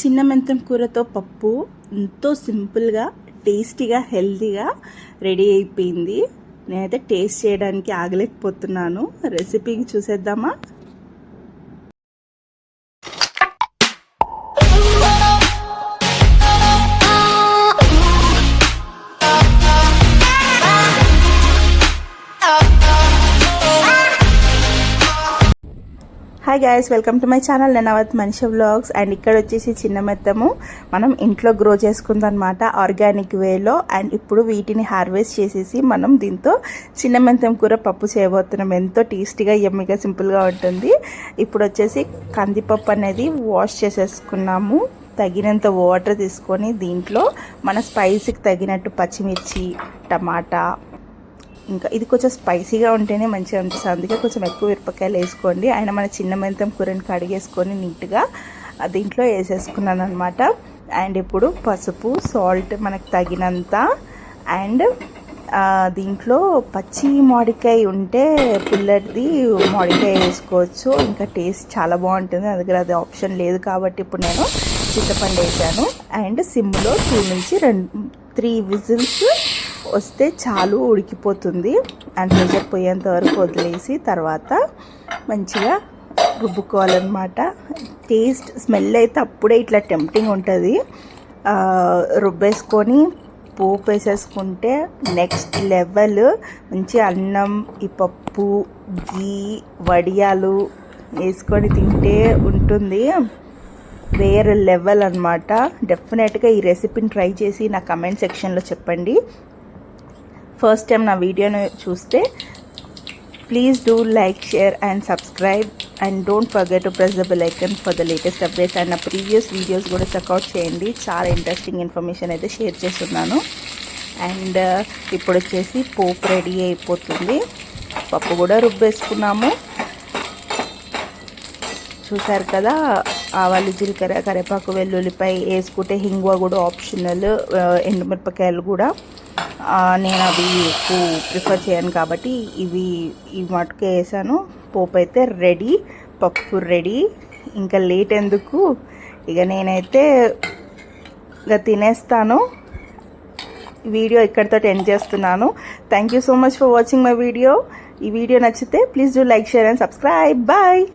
చిన్న మెంతం కూరతో పప్పు ఎంతో సింపుల్గా టేస్టీగా హెల్తీగా రెడీ అయిపోయింది. నేనైతే టేస్ట్ చేయడానికి ఆగలేకపోతున్నాను. రెసిపీకి చూసేద్దామా? Hi guys welcome to my channel Nenavath మనిషి వ్లాగ్స్ అండ్ ఇక్కడ వచ్చేసి చిన్న మెత్తము. మనం ఇంట్లో గ్రో చేసుకుందనమాట ఆర్గానిక్ వేలో అండ్ ఇప్పుడు వీటిని హార్వెస్ట్ చేసేసి మనం దీంతో చిన్న మెత్తం కూర పప్పు చేయబోతున్నాం. ఎంతో టేస్టీగా ఎమ్మిగా సింపుల్గా ఉంటుంది. ఇప్పుడు వచ్చేసి కందిపప్పు అనేది వాష్ చేసేసుకున్నాము. తగినంత వాటర్ తీసుకొని దీంట్లో మన స్పైసీకి తగినట్టు పచ్చిమిర్చి టమాటా ఇంకా ఇది కొంచెం స్పైసీగా ఉంటేనే మంచిగా అనిపిస్తుంది. అందుకే కొంచెం ఎక్కువ మిరపకాయలు వేసుకోండి. ఆయన మన చిన్న మెంతం కూరని కడిగేసుకొని నీట్గా దీంట్లో వేసేసుకున్నాను అనమాట అండ్ ఇప్పుడు పసుపు సాల్ట్ మనకు తగినంత. అండ్ దీంట్లో పచ్చి మామిడికాయ ఉంటే పుల్లటిది మామిడికాయ వేసుకోవచ్చు. ఇంకా టేస్ట్ చాలా బాగుంటుంది. నా దగ్గర అది ఆప్షన్ లేదు కాబట్టి ఇప్పుడు నేను చింతపండు వేసాను. అండ్ సిమ్లో టూ నుంచి రెండు త్రీ విజిల్స్ వస్తే చాలు ఉడికిపోతుంది. అండ్ ప్రెషర్ పోయేంత వరకు వదిలేసి తర్వాత మంచిగా రుబ్బుకోవాలన్నమాట. టేస్ట్ స్మెల్ అయితే అప్పుడే ఇట్లా టెంప్టింగ్ ఉంటుంది. రుబ్బేసుకొని పోపు వేసేసుకుంటే నెక్స్ట్ లెవెల్ మంచి అన్నం ఈ పప్పు గీ వడియాలు వేసుకొని తింటే ఉంటుంది. వేరే లెవెల్ అనమాట డెఫినెట్గా ఈ రెసిపీని ట్రై చేసి నా కమెంట్ సెక్షన్లో చెప్పండి. ఫస్ట్ టైం నా వీడియోను చూస్తే please do like share and subscribe and don't forget to press the bell icon for the latest updates and నా ప్రీవియస్ వీడియోస్ కూడా చెక్అవుట్ చేయండి. చాలా ఇంట్రెస్టింగ్ ఇన్ఫర్మేషన్ అయితే షేర్ చేస్తున్నాను. అండ్ uh, ఇప్పుడు వచ్చేసి పోపు రెడీ అయిపోతుంది. పప్పు కూడా రుబ్బేసుకున్నాము. చూసారు కదా? ఆవాలు జీలకర్ర కరివేపాకు వెల్లుల్లిపై వేసుకుంటే హింగువ కూడా ఆప్షనల్ ఎండుమిరపకాయలు కూడా. నేను అవి ఎక్కువ ప్రిఫర్ చేయను కాబట్టి ఇవి ఈ మటుకే వేసాను. పోపు అయితే రెడీ పప్పు రెడీ ఇంకా లేట్ ఎందుకు? ఇక నేనైతే ఇక తినేస్తాను. వీడియో ఇక్కడితో ఎండ్ చేస్తున్నాను. Thank you so much for watching my video ఈ వీడియో నచ్చితే please do like share and subscribe bye